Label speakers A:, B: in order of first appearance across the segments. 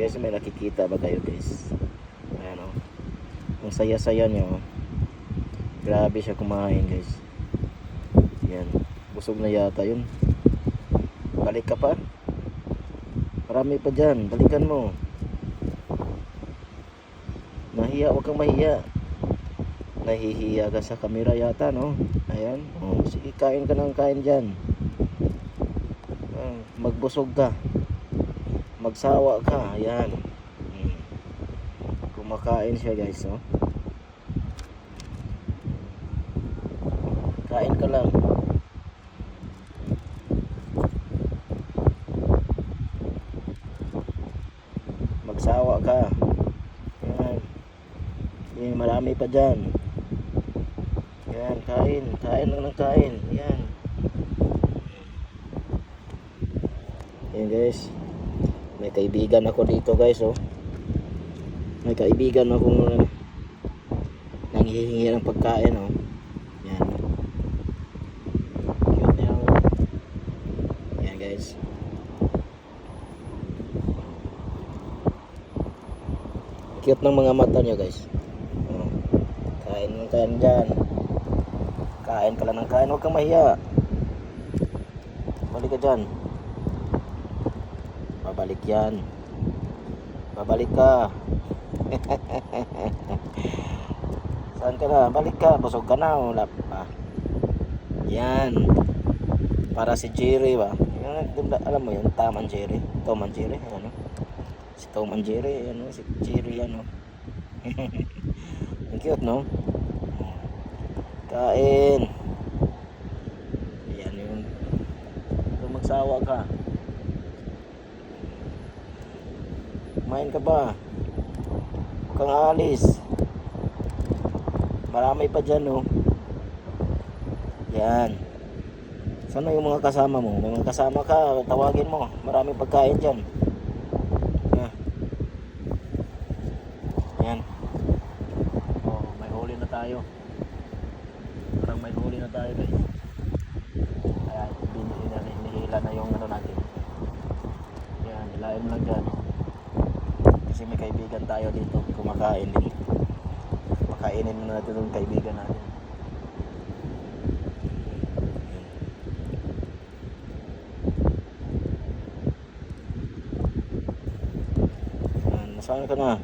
A: guys, may nakikita ba kayo guys? Ayan o. Ang saya-saya niya o. Grabe siya kumain guys. Yan. Busog na yata yun. Balik ka pa. Marami pa dyan. Balikan mo. Mahiya, huwag kang mahiya. Nahihiya ka sa kamera yata, no? Ayan. Oh, sige, kain ka ng kain dyan. Magbusog ka. Magsawa ka. Ayan. Kumakain siya, guys, no? Kain ka lang. Magsawa ka. Yan. Yan, marami pa dyan. Yan, kain. Kain lang ng kain. Yan. Yan guys. May kaibigan ako dito guys oh. May kaibigan akong nanghihingi ng pagkain oh. Yan. Niya oh. Yan guys. Cute ng mga mata niya guys. Oh. Kain ng kain dyan. Kain ka lang ng kain. Huwag kang mahiya. Balik ka dyan. Babalik yan. Babalik ka. Saan ka na? Balik ka. Busog ka na. Wala pa. Yan. Para si Jerry ba? Alam mo yun, Tom and Jerry. Tom Jerry. Ano? Si Tom Jerry. Ano? Si Jerry. Ano? Ang cute, no? Kain. Yan yun. Kung magsawa ka. Kumain ka ba? Huwag kang aalis. Marami pa dyan, oh. Yan. Sana yung mga kasama mo? May mga kasama ka, tawagin mo. Marami pagkain dyan. Yan. Yan. Oh, may huli na tayo. Parang may huli na tayo, guys. Kaya binihila na, hinihila na yung ano natin. Yan, hilahin mo lang dyan. Kaibigan tayo dito, kumakain din. Makainin muna natin yung kaibigan natin. Yan, nasaan ka na?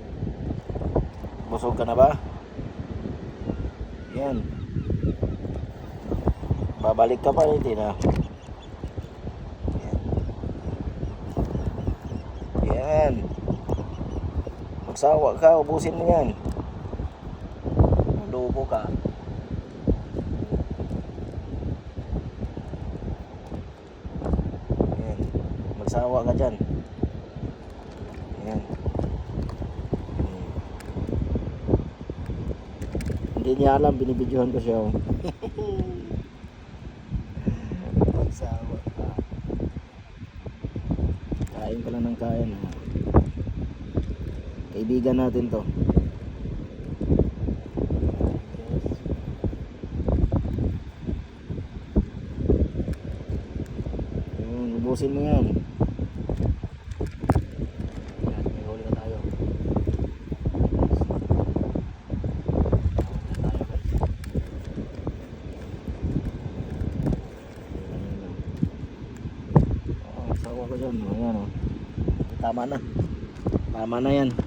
A: Busog ka na ba? Yan. Babalik ka pa, hindi na. Yan. Yan. Magsawa ka, ubusin mo yan. Lubo ka. Yan. Magsawa ka dyan. Yan. Hmm. Hindi niya alam, binibidyohan ko siya. oh. Magsawa ka. Kain ka lang ng kain. oh. Kaibigan natin to. Yun, ubusin mo yan. Oh. Ayan, oh. Tama na. Tama na yan.